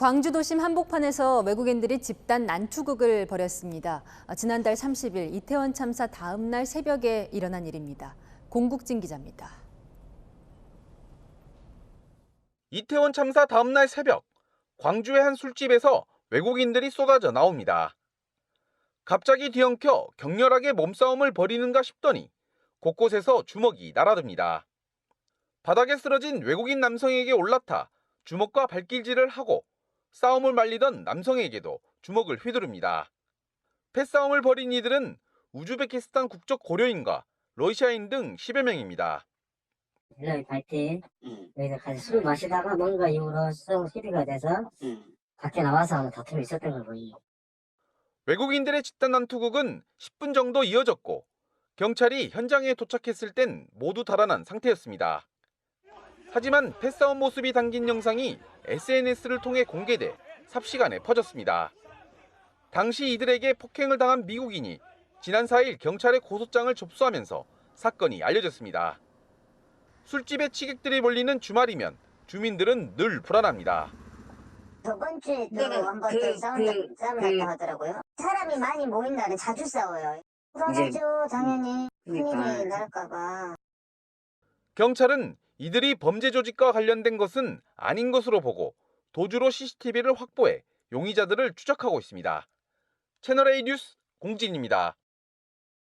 광주 도심 한복판에서 외국인들이 집단 난투극을 벌였습니다. 아, 지난달 30일 이태원 참사 다음 날 새벽에 일어난 일입니다. 공국진 기자입니다. 이태원 참사 다음 날 새벽 광주의 한 술집에서 외국인들이 쏟아져 나옵니다. 갑자기 뒤엉켜 격렬하게 몸싸움을 벌이는가 싶더니 곳곳에서 주먹이 날아듭니다. 바닥에 쓰러진 외국인 남성에게 올라타 주먹과 발길질을 하고 싸움을 말리던 남성에게도 주먹을 휘두릅니다. 패싸움을 벌인 이들은 우즈베키스탄 국적 고려인과 러시아인 등 10여 명입니다. 연락이 갈때 응, 여기서 같이 술 마시다가 뭔가 이유로 좀 시비가 돼서 응. 밖에 나와서 다툼이 있었던 걸 보이. 외국인들의 집단 난투극은 10분 정도 이어졌고 경찰이 현장에 도착했을 땐 모두 달아난 상태였습니다. 하지만 패싸움 모습이 담긴 영상이 SNS를 통해 공개돼 삽시간에 퍼졌습니다. 당시 이들에게 폭행을 당한 미국인이 지난 4일 경찰에 고소장을 접수하면서 사건이 알려졌습니다. 술집에 취객들이 몰리는 주말이면 주민들은 늘 불안합니다. 저번 주에도 그거는 한번 그- 또 싸운다, 그- 싸움 그- 났다고 하더라고요. 사람이 많이 모인 날은 자주 싸워요. 불안하죠, 당연히. 큰일이 그러니까. 날까봐. 경찰은 이들이 범죄 조직과 관련된 것은 아닌 것으로 보고 도주로 CCTV를 확보해 용의자들을 추적하고 있습니다. 채널A 뉴스 공진입니다.